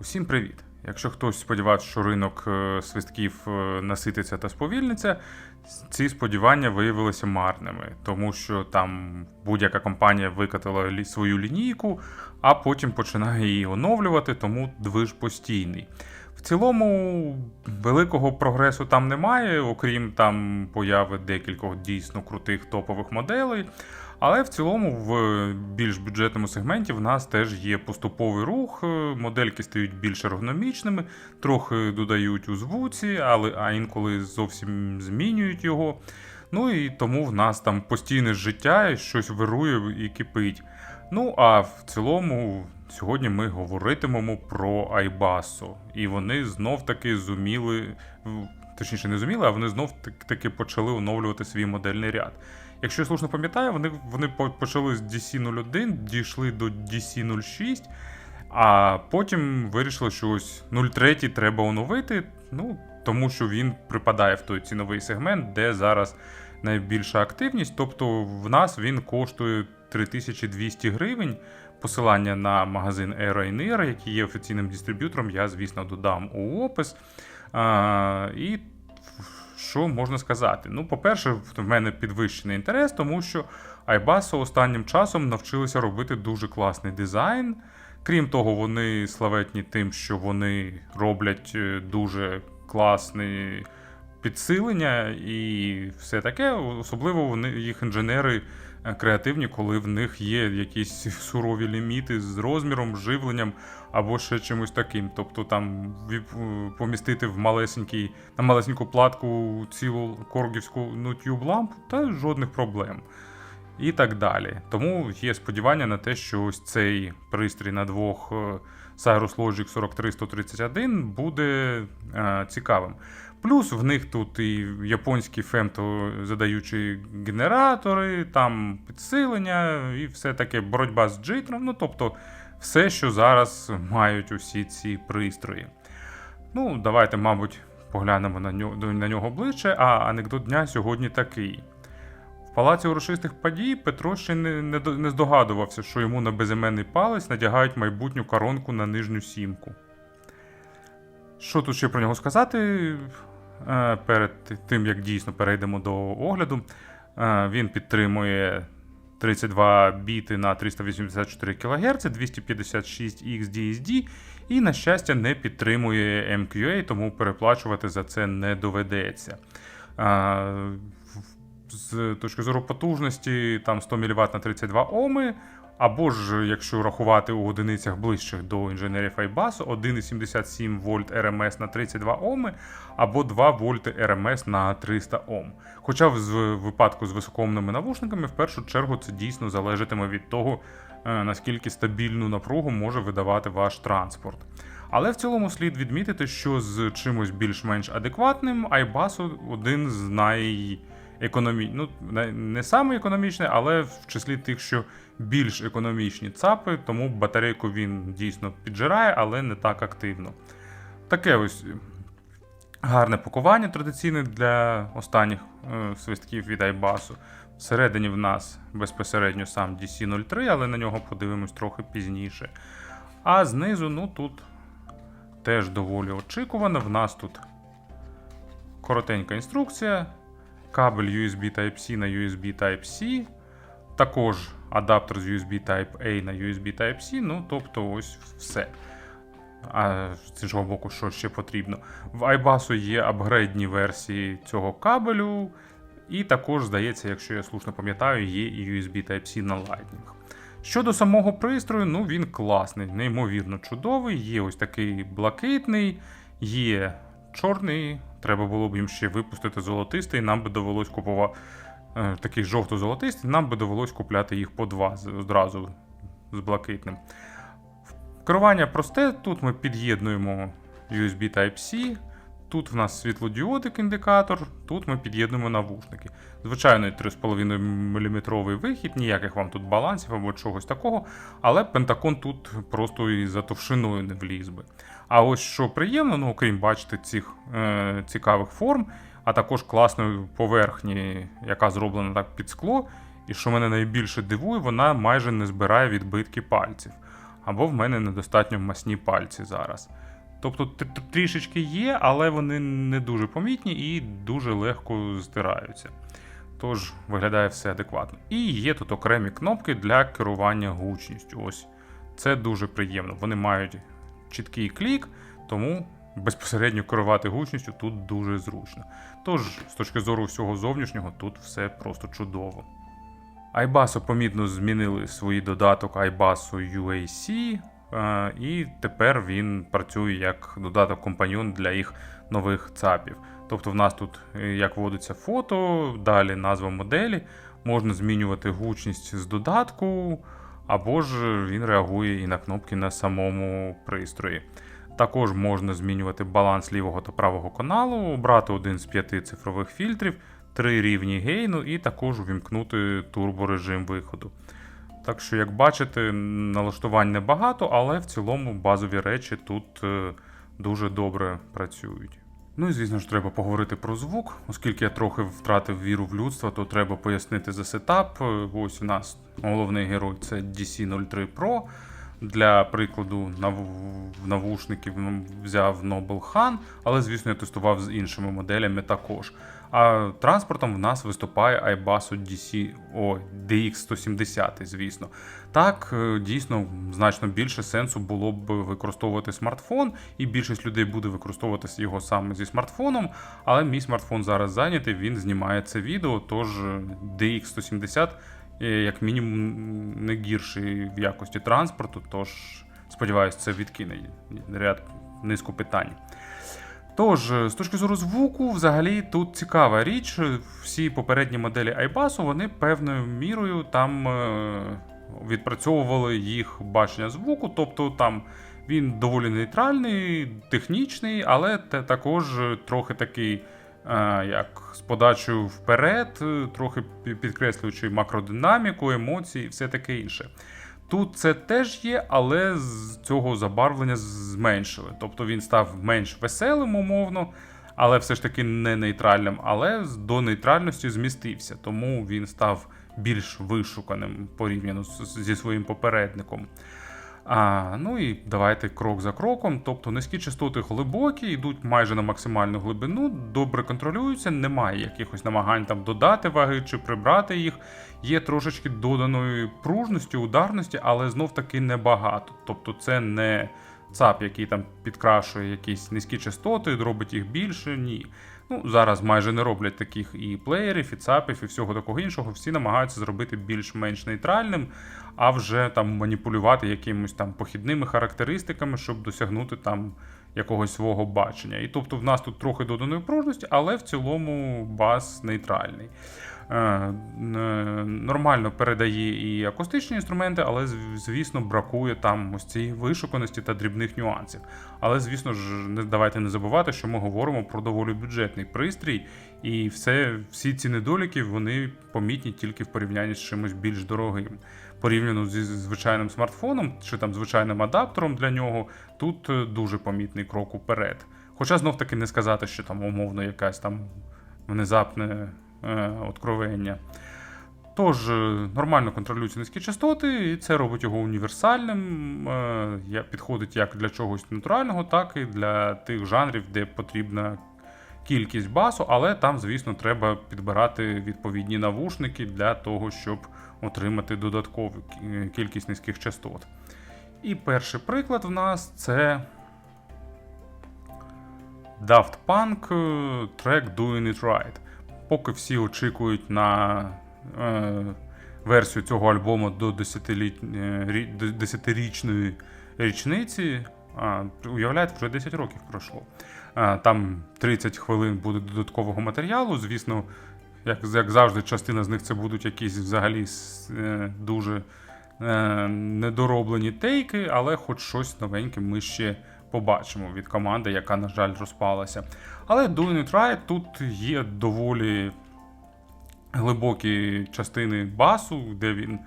Усім привіт! Якщо хтось сподівався, що ринок е, свистків е, насититься та сповільниться, ці сподівання виявилися марними, тому що там будь-яка компанія викатила свою лінійку, а потім починає її оновлювати, тому движ постійний. В цілому великого прогресу там немає, окрім там появи декількох дійсно крутих топових моделей. Але в цілому в більш бюджетному сегменті в нас теж є поступовий рух, е, модельки стають більш ергономічними, трохи додають у звуці, але а інколи зовсім змінюють його. Ну і тому в нас там постійне життя, щось вирує і кипить. Ну а в цілому сьогодні ми говоритимемо про Айбасо. І вони знов таки зуміли, точніше не зуміли, а вони знов так- таки почали оновлювати свій модельний ряд. Якщо я слушно пам'ятаю, вони, вони почали з DC01, дійшли до DC06, а потім вирішили, що ось 03 треба оновити, ну, тому що він припадає в той ціновий сегмент, де зараз найбільша активність. Тобто в нас він коштує 3200 гривень. Посилання на магазин Era Nera, який є офіційним дистриб'ютором, я, звісно, додам у опис. А, і що можна сказати? Ну, по-перше, в мене підвищений інтерес, тому що Айбасо останнім часом навчилися робити дуже класний дизайн. Крім того, вони славетні тим, що вони роблять е, дуже класні підсилення і все таке. Особливо вони, їх інженери креативні, коли в них є якісь сурові ліміти з розміром, живленням або ще чимось таким. Тобто там е, помістити в малесенький, на малесеньку платку цілу коргівську ну, тюб-лампу, та жодних проблем. І так далі. Тому є сподівання на те, що ось цей пристрій на двох е, Cyrus Logic 43131 буде е, цікавим. Плюс в них тут і японські фемто задаючі генератори, там підсилення і все таке боротьба з джитром. Ну тобто все, що зараз мають усі ці пристрої. Ну, давайте, мабуть, поглянемо на нього, на нього ближче. А анекдот дня сьогодні такий. В палаці урочистих подій Петро ще не, не, не здогадувався, що йому на безіменний палець надягають майбутню коронку на нижню сімку. Що тут ще про нього сказати? Е, Перед тим, як дійсно перейдемо до огляду, Е, він підтримує 32 біти на 384 кГц, 256 XDSD і, на щастя, не підтримує MQA, тому переплачувати за це не доведеться. З точки зору потужності, там 100 мВт на 32 Оми, або ж, якщо рахувати у одиницях ближчих до інженерів Айбасу, 1,77 вольт РМС на 32 Оми, або 2 вольти РМС на 300 Ом. Хоча в випадку з високоомними навушниками, в першу чергу, це дійсно залежатиме від того, е, наскільки стабільну напругу може видавати ваш транспорт. Але в цілому слід відмітити, що з чимось більш-менш адекватним Айбасу один з най економі... ну, не- саме економічний, але в числі тих, що більш економічні ЦАПи, тому батарейку він дійсно піджирає, але не так активно. Таке ось гарне пакування традиційне для останніх е, свистків від Айбасу. Всередині в нас безпосередньо сам DC03, але на нього подивимось трохи пізніше. А знизу, ну тут теж доволі очікувано. В нас тут коротенька інструкція, кабель USB Type-C на USB Type-C, також адаптер з USB Type-A на USB Type-C, ну тобто ось все. А з іншого боку, що ще потрібно? В iBus є апгрейдні версії цього кабелю, і також, здається, якщо я слушно пам'ятаю, є і USB Type-C на Lightning. Щодо самого пристрою, ну він класний, неймовірно чудовий. Є ось такий блакитний, є чорний. Треба було б їм ще випустити золотистий. Нам би довелось купувати е, такий жовто-золотистий, нам би довелось купляти їх по два одразу з блакитним. Керування просте. Тут ми під'єднуємо USB Type-C. Тут в нас світлодіодик індикатор, тут ми під'єднуємо навушники. Звичайно, 3,5 мм вихід, ніяких вам тут балансів або чогось такого, але пентакон тут просто і за товщиною не вліз би. А ось що приємно, ну окрім бачити цих е, цікавих форм, а також класної поверхні, яка зроблена так під скло. І що мене найбільше дивує, вона майже не збирає відбитки пальців. або в мене недостатньо масні пальці зараз. Тобто трішечки є, але вони не дуже помітні і дуже легко стираються. Тож виглядає все адекватно. І є тут окремі кнопки для керування гучністю. Ось це дуже приємно. Вони мають чіткий клік, тому безпосередньо керувати гучністю тут дуже зручно. Тож, з точки зору всього зовнішнього, тут все просто чудово. iBasso помітно змінили свій додаток iBasso UAC, е, і тепер він працює як додаток компаньон для їх нових ЦАПів. Тобто в нас тут е, як вводиться фото, далі назва моделі, можна змінювати гучність з додатку, або ж він реагує і на кнопки на самому пристрої. Також можна змінювати баланс лівого та правого каналу, обрати один з п'яти цифрових фільтрів, три рівні гейну і також увімкнути турборежим виходу. Так що, як бачите, налаштувань небагато, але в цілому базові речі тут е, дуже добре працюють. Ну і звісно ж, треба поговорити про звук, оскільки я трохи втратив віру в людство, то треба пояснити за сетап. Е, Ось у нас головний герой це DC03 Pro. Для прикладу, нав- навушників взяв Noble Han, але, звісно, я тестував з іншими моделями також. А транспортом в нас виступає iBasso DC, о, DX170, звісно. Так, е, дійсно, значно більше сенсу було б використовувати смартфон, і більшість людей буде використовувати його саме зі смартфоном. Але мій смартфон зараз зайнятий, він знімає це відео, тож е, DX170 е, як мінімум не гірший в якості транспорту, тож сподіваюся, це відкине ряд низку питань. Тож, е, з точки зору звуку, взагалі тут цікава річ. Всі попередні моделі iBasso, вони певною мірою там е, відпрацьовували їх бачення звуку, тобто там він доволі нейтральний, технічний, але також трохи такий, е, як з подачею вперед, е, трохи підкреслюючи макродинаміку, емоції і все таке інше. Тут це теж є, але з цього забарвлення зменшили. Тобто він став менш веселим, умовно, але все ж таки не нейтральним, але до нейтральності змістився, тому він став більш вишуканим порівняно зі своїм попередником. А, ну і давайте крок за кроком. Тобто низькі частоти глибокі, йдуть майже на максимальну глибину, добре контролюються, немає якихось намагань там додати ваги чи прибрати їх. Є трошечки доданої пружності, ударності, але знов таки небагато. Тобто це не ЦАП, який там підкрашує якісь низькі частоти, робить їх більше. Ні. Ну, зараз майже не роблять таких і плеєрів, і ЦАПів, і всього такого іншого. Всі намагаються зробити більш-менш нейтральним, а вже там маніпулювати якимось там похідними характеристиками, щоб досягнути там якогось свого бачення. І тобто в нас тут трохи доданої пружності, але в цілому бас нейтральний. Е, е, Нормально передає і акустичні інструменти, але звісно бракує там ось цієї вишуканості та дрібних нюансів. Але звісно ж, давайте не забувати, що ми говоримо про доволі бюджетний пристрій, і все, всі ці недоліки вони помітні тільки в порівнянні з чимось більш дорогим. Порівняно зі звичайним смартфоном чи там звичайним адаптером для нього, тут е, дуже помітний крок уперед. Хоча знов таки не сказати, що там умовно якась там внезапне откровення. Тож, е, нормально контролюються низькі частоти, і це робить його універсальним. е, Підходить як для чогось натурального, так і для тих жанрів, де потрібна кількість басу, але там, звісно, треба підбирати відповідні навушники для того, щоб отримати додаткову кількість низьких частот. І перший приклад в нас це Daft Punk е, трек Doing It Right. Поки всі очікують на е, версію цього альбому до 10-літ- е, 10-річної річниці, а, уявляєте, вже 10 років пройшло. А, Там 30 хвилин буде додаткового матеріалу. Звісно, як, як завжди, частина з них це будуть якісь взагалі е, дуже е, недороблені тейки, але хоч щось новеньке ми ще побачимо від команди, яка, на жаль, розпалася. Але Doing It Right тут є доволі глибокі частини басу, де він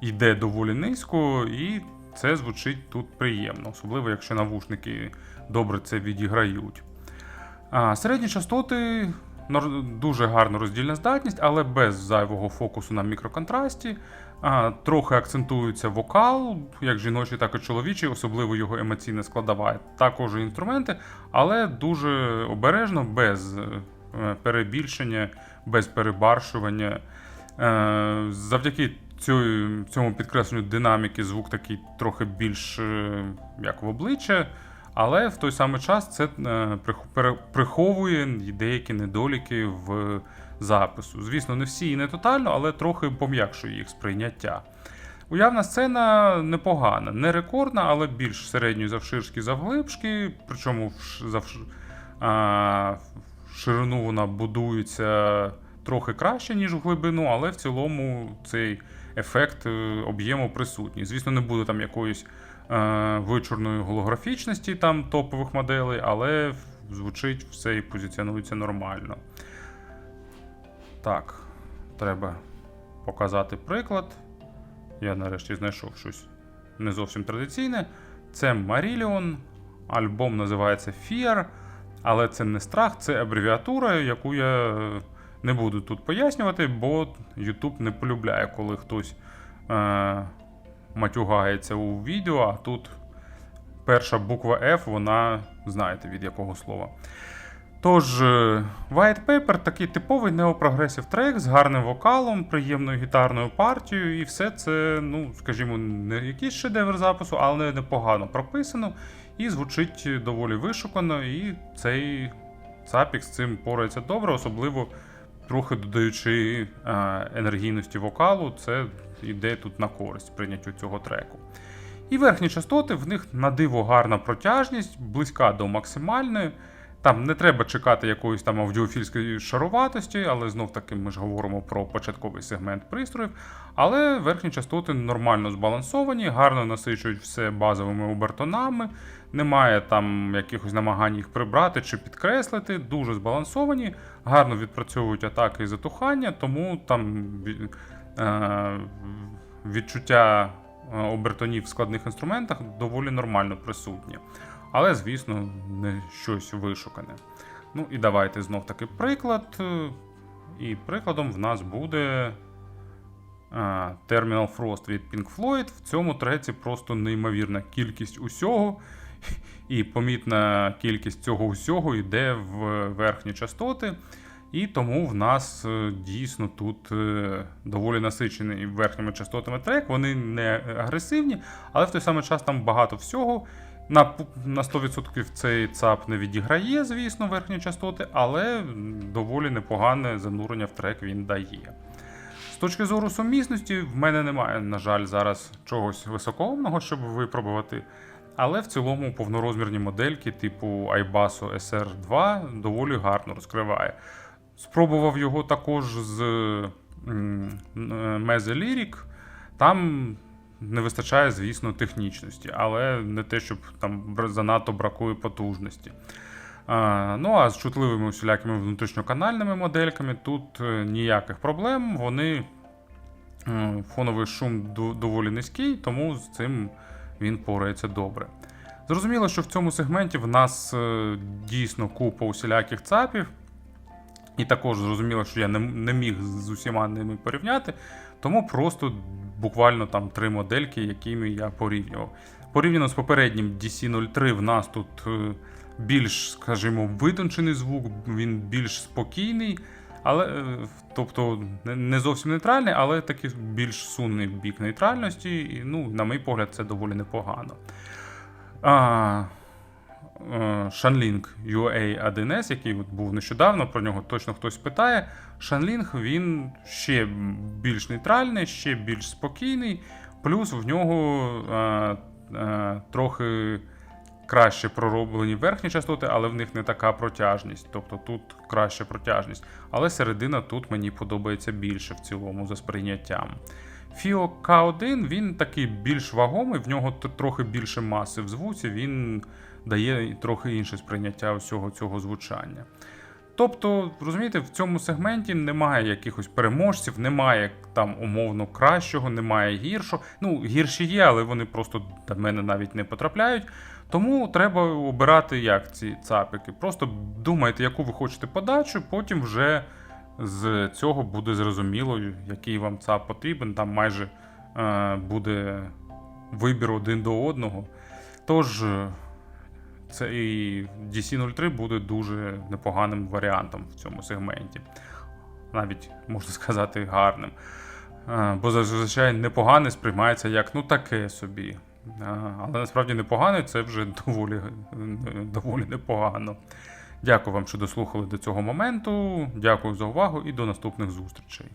йде доволі низько, і це звучить тут приємно, особливо якщо навушники добре це відіграють. А, середні частоти дуже гарна роздільна здатність, але без зайвого фокусу на мікроконтрасті. А, трохи акцентується вокал, як жіночий, так і чоловічий, особливо його емоційна складова. Також інструменти, але дуже обережно, без е, перебільшення, без перебаршування. Е, Завдяки цьому підкресленню динаміки звук такий трохи більш е, як в обличчя, але в той самий час це приховує деякі недоліки в запису. Звісно, не всі і не тотально, але трохи пом'якшує їх сприйняття. Уявна сцена непогана, не рекордна, але більш середньої завширшки завглибшки, причому в а, ширину вона будується трохи краще, ніж в глибину, але в цілому цей ефект е, об'єму присутній. Звісно, не буде там якоїсь е, вичурної голографічності там топових моделей, але звучить все і позиціонується нормально. Так, треба показати приклад. Я нарешті знайшов щось не зовсім традиційне. Це Marillion. Альбом називається Fear, але це не страх, це абревіатура, яку я не буду тут пояснювати, бо YouTube не полюбляє, коли хтось е, матюгається у відео, а тут перша буква F, вона знаєте від якого слова. Тож, е, White Paper такий типовий неопрогресив трек з гарним вокалом, приємною гітарною партією, і все це, ну, скажімо, не якийсь шедевр запису, але непогано прописано і звучить доволі вишукано, і цей цапік з цим порається добре, особливо трохи додаючи е, енергійності вокалу, це йде тут на користь прийняттю цього треку. І верхні частоти, в них на диво гарна протяжність, близька до максимальної. Там не треба чекати якоїсь там аудіофільської шаруватості, але знов таки ми ж говоримо про початковий сегмент пристроїв. Але верхні частоти нормально збалансовані, гарно насичують все базовими обертонами, немає там якихось намагань їх прибрати чи підкреслити, дуже збалансовані, гарно відпрацьовують атаки і затухання, тому там е, відчуття е, обертонів в складних інструментах доволі нормально присутнє. Але, звісно, не щось вишукане. Ну і давайте знов таки приклад. І прикладом в нас буде а, Terminal Frost від Pink Floyd. В цьому треці просто неймовірна кількість усього. І помітна кількість цього усього йде в верхні частоти. І тому в нас е, дійсно тут е, доволі насичений верхніми частотами трек. Вони не агресивні, але в той самий час там багато всього. На, на 100% цей ЦАП не відіграє, звісно, верхні частоти, але доволі непогане занурення в трек він дає. З точки зору сумісності, в мене немає, на жаль, зараз чогось високоумного, щоб випробувати. Але в цілому повнорозмірні модельки типу iBasso SR2 доволі гарно розкриває. Спробував його також з е, Meze Lyric. Там не вистачає, звісно, технічності, але не те, щоб там занадто бракує потужності. Ну а з чутливими усілякими внутрішньоканальними модельками тут е, ніяких проблем. Вони е, фоновий шум доволі низький, тому з цим він порається добре. Зрозуміло, що в цьому сегменті в нас е, дійсно купа усіляких цапів. І також зрозуміло, що я не міг з усіма ними порівняти, тому просто буквально там три модельки, якими я порівнював. Порівняно з попереднім DC03, в нас тут е, більш, скажімо, витончений звук, він більш спокійний, але, е, тобто не- зовсім нейтральний, але такий більш сунний бік нейтральності. І, ну, на мій погляд, це доволі непогано. А, Shanling UA 1S, який от був нещодавно, про нього точно хтось питає. Shanling він ще більш нейтральний, ще більш спокійний, плюс в нього е, е, трохи краще пророблені верхні частоти, але в них не така протяжність. Тобто тут краща протяжність. Але середина тут мені подобається більше в цілому за сприйняттям. Фіо К1 він такий більш вагомий, в нього трохи більше маси в звуці, він дає трохи інше сприйняття всього цього звучання. Тобто, розумієте, в цьому сегменті немає якихось переможців, немає там умовно кращого, немає гіршого. Ну, гірші є, але вони просто до мене навіть не потрапляють. Тому треба обирати як ці цапики. Просто думайте, яку ви хочете подачу, потім вже з цього буде зрозуміло, який вам ЦАП потрібен. Там майже е, буде вибір один до одного. Тож е, цей DC03 буде дуже непоганим варіантом в цьому сегменті. Навіть можна сказати гарним. Е, Бо зазвичай непоганий сприймається як ну таке собі. Е, Але насправді непоганий це вже доволі, доволі непогано. Дякую вам, що дослухали до цього моменту. Дякую за увагу і до наступних зустрічей.